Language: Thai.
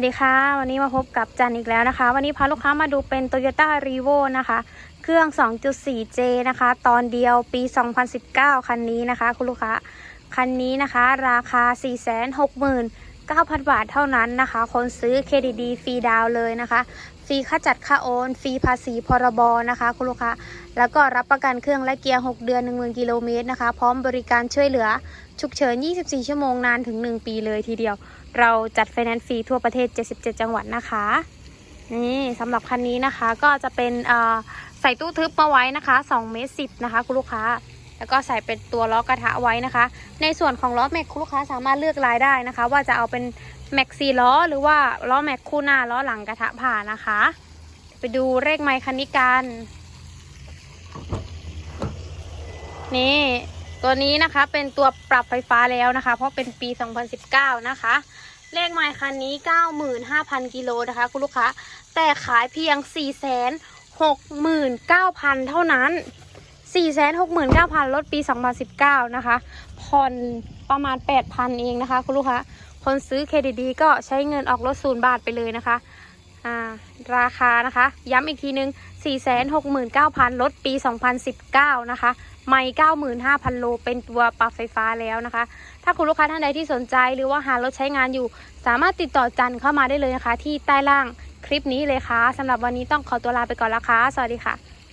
สวัสดีค่ะ วันนี้มาพบกับจันอีกแล้วนะคะ วันนี้พาลูกค้ามาดูเป็น Toyota r e v o นะคะ เครื่อง 2.4J นะคะ ตอนเดียวปี 2019 คันนี้นะคะ คุณลูกค้า คันนี้นะคะ ราคา 469,000 บาทเท่านั้นนะคะ คนซื้อเครดิตดีฟรีดาวเลยนะคะ ฟรีค่าจัดค่าโอน ฟรีภาษีพรบนะคะ คุณลูกค้า แล้วก็รับประกันเครื่องและเกียร์ 6 เดือน 10,000 กิโลเมตรนะคะ พร้อมบริการช่วยเหลือ ฉุกเฉิน 24 ชั่วโมงนานถึง 1 ปีเลยทีเดียว เราจัดไฟแนนซ์ฟรีทั่วประเทศ 77 จังหวัดนะคะ นี่สำหรับคันนี้นะคะก็จะเป็นเอ่อใส่ตู้ทึบมาไว้นะคะ2เมตร10นะคะคุณลูกค้า แล้วก็ใส่เป็นตัวล้อกระทะไว้นะคะ ในส่วนของล้อแม็กคุณลูกค้าสามารถเลือกลายได้นะคะ ว่าจะเอาเป็นแม็กซีล้อหรือว่าล้อแม็กคู่หน้าล้อหลังกระทะผ่านะคะ ไปดูเลขไมค์คันนี้กัน นี่ตัวนี้นะคะเป็นตัวปรับไฟฟ้าแล้วนะคะ เพราะเป็นปี 2019 นะคะ เลขไมล์คันนี้ 95,000 กิโลนะคะ คุณลูกค้า แต่ขายเพียง 469,000 เท่านั้น 469,000 ลดปี 2019 นะคะ ผ่อนประมาณ 8,000 เองนะคะ คุณลูกค้า คนซื้อเครดิตดีก็ใช้เงินออกรถศูนย์บาทไปเลยนะคะ ราคานะคะ ย้ำอีกทีนึง 469,000 ลดปี 2019 นะคะ ไม่95,000 โล เป็นตัวปรับไฟฟ้าแล้วนะคะ ถ้าคุณลูกค้าท่านใดที่สนใจหรือว่าหารถใช้งานอยู่ สามารถติดต่อจันเข้ามาได้เลยนะคะ ที่ใต้ล่างคลิปนี้เลยค่ะสำหรับวันนี้ต้องขอตัวลาไปก่อนละค่ะสวัสดีค่ะ